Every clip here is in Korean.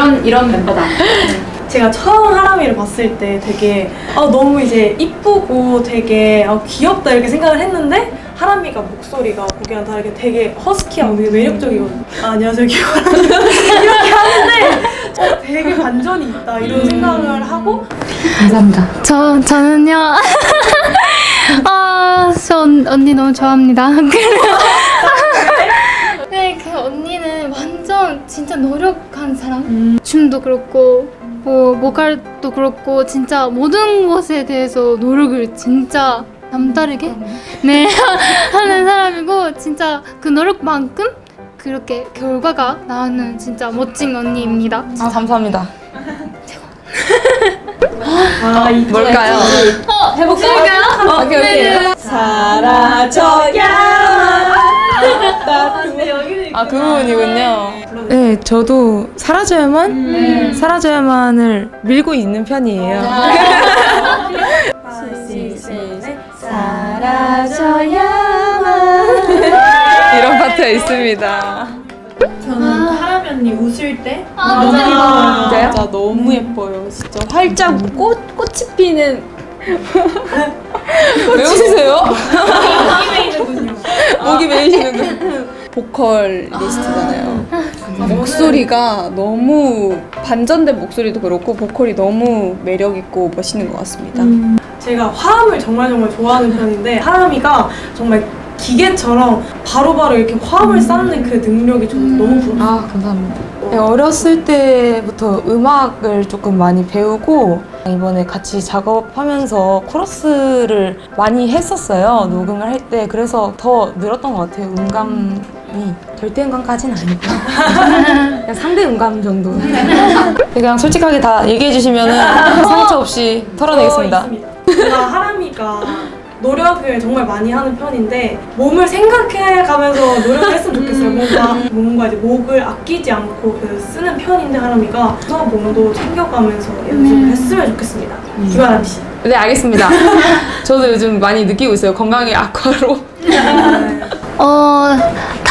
이런 이런 멤버다. 제가 처음 하람이를 봤을 때 되게 아, 너무 이제 이쁘고 되게 아, 귀엽다 이렇게 생각을 했는데 하람이가 목소리가 보기와는 다르게 되게 허스키하고 되게 매력적이거든요. 아, 안녕하세요, 귀여워라. 이렇게 하는데 어, 되게 반전이 있다 이런 생각을 하고 감사합니다. 저 저는요. 아, 저 언- 언니 너무 좋아합니다. 네, 그 언니는 완전 진짜 노력 한 사람. 춤도 그렇고, 뭐 보컬도 그렇고, 진짜 모든 것에 대해서 노력을 진짜 남다르게 네 하는 사람이고, 진짜 그 노력만큼 그렇게 결과가 나오는 진짜 멋진 언니입니다. 아 감사합니다. 아, 이 뭘까요? 해볼까요? 어, 오케이 오케이. 아 그 부분이군요. 네, 저도 사라져야만 사라져야만을 밀고 있는 편이에요. 이런 파트가 있습니다. 저는 하람이 언니 웃을 때 아, 너무 맞아요. 이뻐요. 진짜 너무 예뻐요. 진짜 활짝 꽃 꽃이 피는. 왜 웃으세요? 목이 메이시는 거. 보컬리스트잖아요. 목소리가 너무 반전된 목소리도 그렇고 보컬이 너무 매력 있고 멋있는 것 같습니다. 제가 화음을 정말 정말 좋아하는 편인데 하람이가 정말 기계처럼 바로바로 이렇게 화음을 쌓는 그 능력이 저는 너무 부러워요. 아 감사합니다. 네, 어렸을 때부터 음악을 조금 많이 배우고 이번에 같이 작업하면서 코러스를 많이 했었어요. 녹음을 할 때 그래서 더 늘었던 것 같아요. 음감 이 절대 음감까지는 아니고 그냥 상대 음감 정도. 그냥 솔직하게 다 얘기해 주시면 상처 없이 털어내겠습니다. 어. 제가 하람이가 노력을 정말 많이 하는 편인데 몸을 생각해 가면서 노력을 했으면 좋겠어요. 뭔가 뭔가 이제 목을 아끼지 않고 그 쓰는 편인데 하람이가 그래서 몸도 챙겨가면서 연습을 했으면 좋겠습니다. 김아람 씨. 네 알겠습니다. 저도 요즘 많이 느끼고 있어요. 건강의 악화로. 어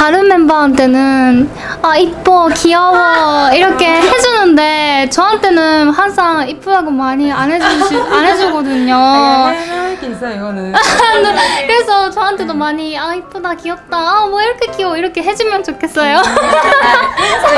다른 멤버한테는 아 이뻐 귀여워 이렇게 해주는데 저한테는 항상 이쁘다고 많이 안 해주시 안 해주거든요. 할게 있어요 이거는. 그래서 저한테도 많이 아 이쁘다 귀엽다 아, 뭐 이렇게 귀여워 이렇게 해주면 좋겠어요.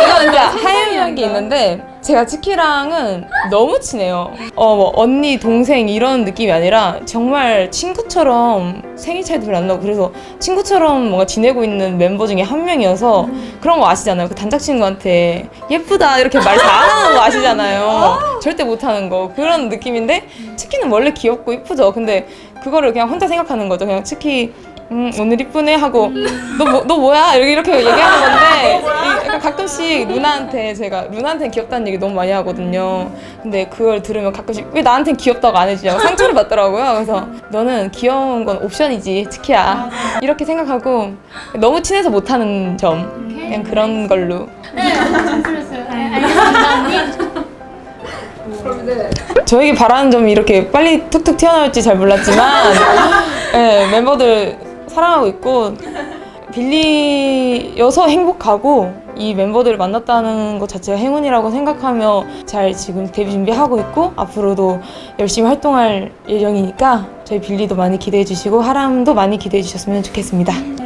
이거 진짜 하얀 게 있는데 제가 치키랑은 너무 친해요. 어, 뭐 언니, 동생 이런 느낌이 아니라 정말 친구처럼 생일 차이도 별로 안 나고 그래서 친구처럼 뭔가 지내고 있는 멤버 중에 한 명이어서 그런 거 아시잖아요. 그 단짝 친구한테 예쁘다 이렇게 말 잘하는 거 아시잖아요. 절대 못하는 거 그런 느낌인데 치키는 원래 귀엽고 이쁘죠. 근데 그거를 그냥 혼자 생각하는 거죠. 그냥 치키 음, 오늘 이쁘네 하고 너, 뭐, 너 뭐야? 이렇게, 이렇게 얘기하는 건데 가끔씩 루나한테 제가 루나한테는 귀엽다는 얘기 너무 많이 하거든요. 근데 그걸 들으면 가끔씩 왜 나한테는 귀엽다고 안 해주냐고 상처를 받더라고요. 그래서 너는 귀여운 건 옵션이지. 치키야. 이렇게 생각하고 너무 친해서 못하는 점. 그냥 그런 걸로. 저에게 바라는 점이 이렇게 빨리 툭툭 튀어나올지 잘 몰랐지만 네, 멤버들 사랑하고 있고 빌리여서 행복하고 이 멤버들을 만났다는 것 자체가 행운이라고 생각하며 잘 지금 데뷔 준비하고 있고 앞으로도 열심히 활동할 예정이니까 저희 빌리도 많이 기대해 주시고 하람도 많이 기대해 주셨으면 좋겠습니다.